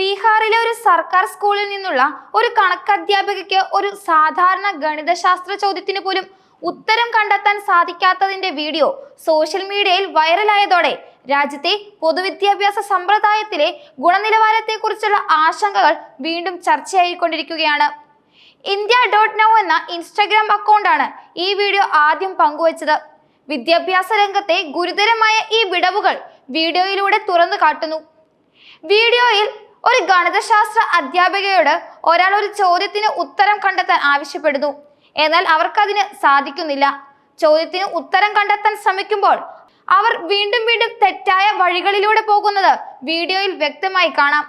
ബീഹാറിലെ ഒരു സർക്കാർ സ്കൂളിൽ നിന്നുള്ള ഒരു കണക്ക് അധ്യാപികയ്ക്ക് ഒരു സാധാരണ ഗണിതശാസ്ത്ര ചോദ്യത്തിന് പോലും ഉത്തരം കണ്ടെത്താൻ സാധിക്കാത്തതിന്റെ വീഡിയോ സോഷ്യൽ മീഡിയയിൽ വൈറലായതോടെ രാജ്യത്തെ പൊതുവിദ്യാഭ്യാസ സമ്പ്രദായത്തിലെ ഗുണനിലവാരത്തെക്കുറിച്ചുള്ള ആശങ്കകൾ വീണ്ടും ചർച്ചയായിക്കൊണ്ടിരിക്കുകയാണ്. ഇന്ത്യ ഡോട്ട് നൗ എന്ന ഇൻസ്റ്റഗ്രാം അക്കൗണ്ടാണ് ഈ വീഡിയോ ആദ്യം പങ്കുവച്ചത്. വിദ്യാഭ്യാസ രംഗത്തെ ഗുരുതരമായ ഈ വിടവുകൾ വീഡിയോയിലൂടെ തുറന്നു കാട്ടുന്നു. വീഡിയോയിൽ ഒരു ഗണിതശാസ്ത്ര അധ്യാപികയോട് ഒരാൾ ഒരു ചോദ്യത്തിന് ഉത്തരം കണ്ടെത്താൻ ആവശ്യപ്പെടുന്നു. എന്നാൽ അവർക്കതിന് സാധിക്കുന്നില്ല. ചോദ്യത്തിന് ഉത്തരം കണ്ടെത്താൻ ശ്രമിക്കുമ്പോൾ അവർ വീണ്ടും വീണ്ടും തെറ്റായ വഴികളിലൂടെ പോകുന്നത് വീഡിയോയിൽ വ്യക്തമായി കാണാം.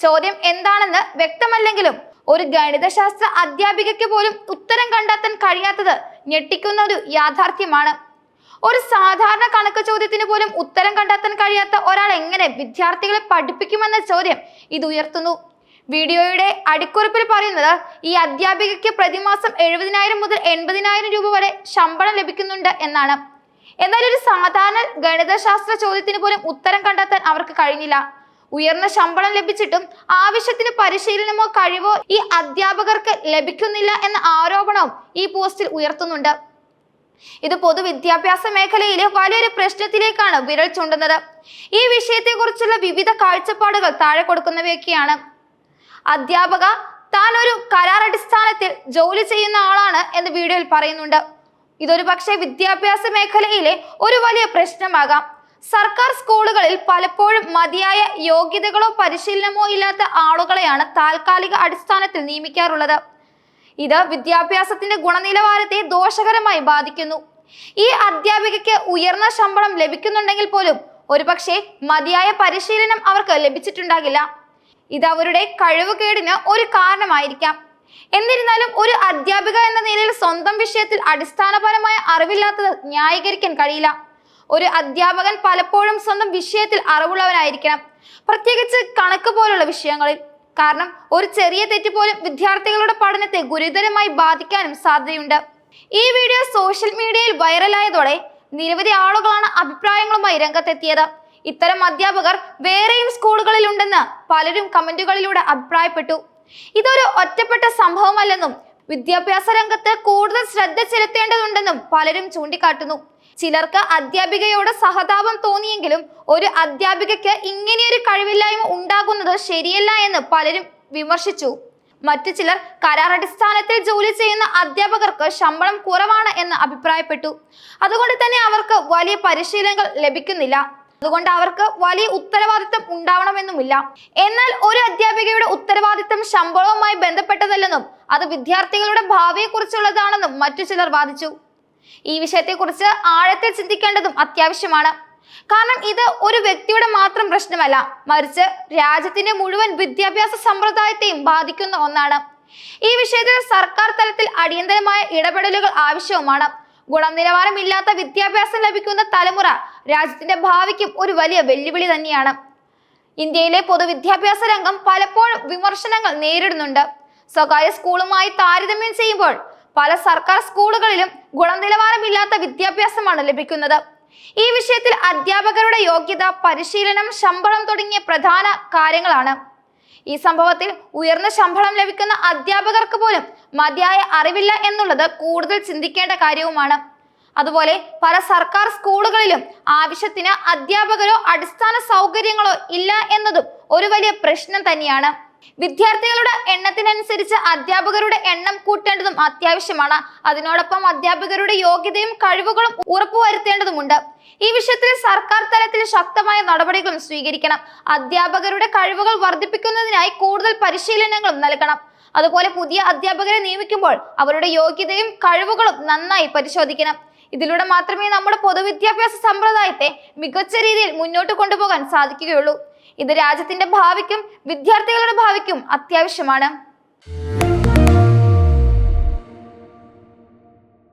ചോദ്യം എന്താണെന്ന് വ്യക്തമല്ലെങ്കിലും ഒരു ഗണിതശാസ്ത്ര അധ്യാപികയ്ക്ക് പോലും ഉത്തരം കണ്ടെത്താൻ കഴിയാത്തത് ഞെട്ടിക്കുന്ന ഒരു യാഥാർത്ഥ്യമാണ്. ഒരു സാധാരണ കണക്ക് ചോദ്യത്തിന് പോലും ഉത്തരം കണ്ടെത്താൻ കഴിയാത്ത ഒരാൾ എങ്ങനെ വിദ്യാർത്ഥികളെ പഠിപ്പിക്കുമെന്ന ചോദ്യം ഇത് ഉയർത്തുന്നു. വീഡിയോയുടെ അടിക്കുറിപ്പിൽ പറയുന്നത് ഈ അധ്യാപികയ്ക്ക് പ്രതിമാസം എഴുപതിനായിരം മുതൽ എൺപതിനായിരം രൂപ വരെ ശമ്പളം ലഭിക്കുന്നുണ്ട് എന്നാണ്. എന്നാൽ ഒരു സാധാരണ ഗണിതശാസ്ത്ര ചോദ്യത്തിന് പോലും ഉത്തരം കണ്ടെത്താൻ അവർക്ക് കഴിഞ്ഞില്ല. ഉയർന്ന ശമ്പളം ലഭിച്ചിട്ടും ആവശ്യത്തിന് പരിശീലനമോ കഴിവോ ഈ അധ്യാപകർക്ക് ലഭിക്കുന്നില്ല എന്ന ആരോപണവും ഈ പോസ്റ്റിൽ ഉയർത്തുന്നുണ്ട്. ഇത് പൊതുവിദ്യാഭ്യാസ മേഖലയിലെ വലിയൊരു പ്രശ്നത്തിലേക്കാണ് വിരൽ ചൂണ്ടുന്നത്. ഈ വിഷയത്തെക്കുറിച്ചുള്ള വിവിധ കാഴ്ചപ്പാടുകൾ താഴെ കൊടുക്കുന്നവയൊക്കെയാണ്. അധ്യാപക താൻ ഒരു കരാറടിസ്ഥാനത്തിൽ ജോലി ചെയ്യുന്ന ആളാണ് എന്ന് വീഡിയോയിൽ പറയുന്നുണ്ട്. ഇതൊരു പക്ഷേ വിദ്യാഭ്യാസ മേഖലയിലെ ഒരു വലിയ പ്രശ്നമാകാം. സർക്കാർ സ്കൂളുകളിൽ പലപ്പോഴും മതിയായ യോഗ്യതകളോ പരിശീലനമോ ഇല്ലാത്ത ആളുകളെയാണ് താൽക്കാലിക അടിസ്ഥാനത്തിൽ നിയമിക്കാറുള്ളത്. ഇത് വിദ്യാഭ്യാസത്തിന്റെ ഗുണനിലവാരത്തെ ദോഷകരമായി ബാധിക്കുന്നു. ഈ അധ്യാപികയ്ക്ക് ഉയർന്ന ശമ്പളം ലഭിക്കുന്നുണ്ടെങ്കിൽ പോലും ഒരുപക്ഷെ മതിയായ പരിശീലനം അവർക്ക് ലഭിച്ചിട്ടുണ്ടാകില്ല. ഇത് അവരുടെ കഴിവുകേടിന് ഒരു കാരണമായിരിക്കാം. എന്നിരുന്നാലും ഒരു അധ്യാപിക എന്ന നിലയിൽ സ്വന്തം വിഷയത്തിൽ അടിസ്ഥാനപരമായ അറിവില്ലാത്തത് ന്യായീകരിക്കാൻ കഴിയില്ല. ഒരു അധ്യാപകൻ പലപ്പോഴും സ്വന്തം വിഷയത്തിൽ അറിവുള്ളവനായിരിക്കണം. പ്രത്യേകിച്ച് കണക്ക് പോലുള്ള വിഷയങ്ങളിൽ. കാരണം ഒരു ചെറിയ തെറ്റ് പോലും വിദ്യാർത്ഥികളുടെ പഠനത്തെ ഗുരുതരമായി ബാധിക്കാനും സാധ്യതയുണ്ട്. ഈ വീഡിയോ സോഷ്യൽ മീഡിയയിൽ വൈറലായതോടെ നിരവധി ആളുകളാണ് അഭിപ്രായങ്ങളുമായി രംഗത്തെത്തിയത്. ഇത്തരം അധ്യാപകർ വേറെയും സ്കൂളുകളിൽ ഉണ്ടെന്ന് പലരും കമന്റുകളിലൂടെ അഭിപ്രായപ്പെട്ടു. ഇതൊരു ഒറ്റപ്പെട്ട സംഭവമല്ലെന്നും വിദ്യാഭ്യാസ രംഗത്ത് കൂടുതൽ ശ്രദ്ധ ചെലുത്തേണ്ടതുണ്ടെന്നും പലരും ചൂണ്ടിക്കാട്ടുന്നു. ചിലർക്ക് അധ്യാപികയോട് സഹതാപം തോന്നിയെങ്കിലും ഒരു അധ്യാപികയ്ക്ക് ഇങ്ങനെയൊരു കഴിവില്ലായ്മ ഉണ്ടാകുന്നത് ശരിയല്ല എന്ന് പലരും വിമർശിച്ചു. മറ്റു ചിലർ കരാർ അടിസ്ഥാനത്തിൽ ജോലി ചെയ്യുന്ന അധ്യാപകർക്ക് ശമ്പളം കുറവാണ് എന്ന് അഭിപ്രായപ്പെട്ടു. അതുകൊണ്ട് തന്നെ അവർക്ക് വലിയ പരിശീലനങ്ങൾ ലഭിക്കുന്നില്ല. അതുകൊണ്ട് അവർക്ക് വലിയ ഉത്തരവാദിത്തം ഉണ്ടാവണമെന്നുമില്ല. എന്നാൽ ഒരു അധ്യാപികയുടെ ഉത്തരവാദിത്തം ശമ്പളവുമായി ബന്ധപ്പെട്ടതല്ലെന്നും അത് വിദ്യാർത്ഥികളുടെ ഭാവിയെക്കുറിച്ചുള്ളതാണെന്നും മറ്റു ചിലർ വാദിച്ചു. ഈ വിഷയത്തെക്കുറിച്ച് ആഴത്തിൽ ചിന്തിക്കേണ്ടതും അത്യാവശ്യമാണ്. കാരണം ഇത് ഒരു വ്യക്തിയുടെ മാത്രം പ്രശ്നമല്ല മറിച്ച് രാജ്യത്തിന്റെ മുഴുവൻ വിദ്യാഭ്യാസ സമ്പ്രദായത്തെയും ബാധിക്കുന്ന ഒന്നാണ്. ഈ വിഷയത്തിൽ സർക്കാർ തലത്തിൽ അടിയന്തരമായ ഇടപെടലുകൾ ആവശ്യവുമാണ്. ഗുണനിലവാരമില്ലാത്ത വിദ്യാഭ്യാസം ലഭിക്കുന്ന തലമുറ രാജ്യത്തിന്റെ ഭാവിക്കും ഒരു വലിയ വെല്ലുവിളി തന്നെയാണ്. ഇന്ത്യയിലെ പൊതുവിദ്യാഭ്യാസ രംഗം പലപ്പോഴും വിമർശനങ്ങൾ നേരിടുന്നുണ്ട്. സ്വകാര്യ സ്കൂളുമായി താരതമ്യം ചെയ്യുമ്പോൾ പല സർക്കാർ സ്കൂളുകളിലും ഗുണനിലവാരമില്ലാത്ത വിദ്യാഭ്യാസമാണ് ലഭിക്കുന്നത്. ഈ വിഷയത്തിൽ അധ്യാപകരുടെ യോഗ്യത പരിശീലനം ശമ്പളം തുടങ്ങിയ പ്രധാന കാര്യങ്ങളാണ്. ഈ സംഭവത്തിൽ ഉയർന്ന ശമ്പളം ലഭിക്കുന്ന അധ്യാപകർക്ക് പോലും മതിയായ അറിവില്ല എന്നുള്ളത് കൂടുതൽ ചിന്തിക്കേണ്ട കാര്യവുമാണ്. അതുപോലെ പല സർക്കാർ സ്കൂളുകളിലും ആവശ്യത്തിന് അധ്യാപകരോ അടിസ്ഥാന സൗകര്യങ്ങളോ ഇല്ല എന്നതും ഒരു വലിയ പ്രശ്നം തന്നെയാണ്. വിദ്യാർത്ഥികളുടെ എണ്ണത്തിനനുസരിച്ച് അധ്യാപകരുടെ എണ്ണം കൂട്ടേണ്ടതും അത്യാവശ്യമാണ്. അതിനോടൊപ്പം അധ്യാപകരുടെ യോഗ്യതയും കഴിവുകളും ഉറപ്പുവരുത്തേണ്ടതുമുണ്ട്. ഈ വിഷയത്തിൽ സർക്കാർ തലത്തിൽ ശക്തമായ നടപടികളും സ്വീകരിക്കണം. അധ്യാപകരുടെ കഴിവുകൾ വർദ്ധിപ്പിക്കുന്നതിനായി കൂടുതൽ പരിശീലനങ്ങളും നൽകണം. അതുപോലെ പുതിയ അധ്യാപകരെ നിയമിക്കുമ്പോൾ അവരുടെ യോഗ്യതയും കഴിവുകളും നന്നായി പരിശോധിക്കണം. ഇതിലൂടെ മാത്രമേ നമ്മുടെ പൊതുവിദ്യാഭ്യാസ സമ്പ്രദായത്തെ മികച്ച രീതിയിൽ മുന്നോട്ട് കൊണ്ടുപോകാൻ സാധിക്കുകയുള്ളൂ. ഇത് രാജ്യത്തിന്റെ ഭാവിക്കും വിദ്യാർത്ഥികളുടെ ഭാവിക്കും അത്യാവശ്യമാണ്.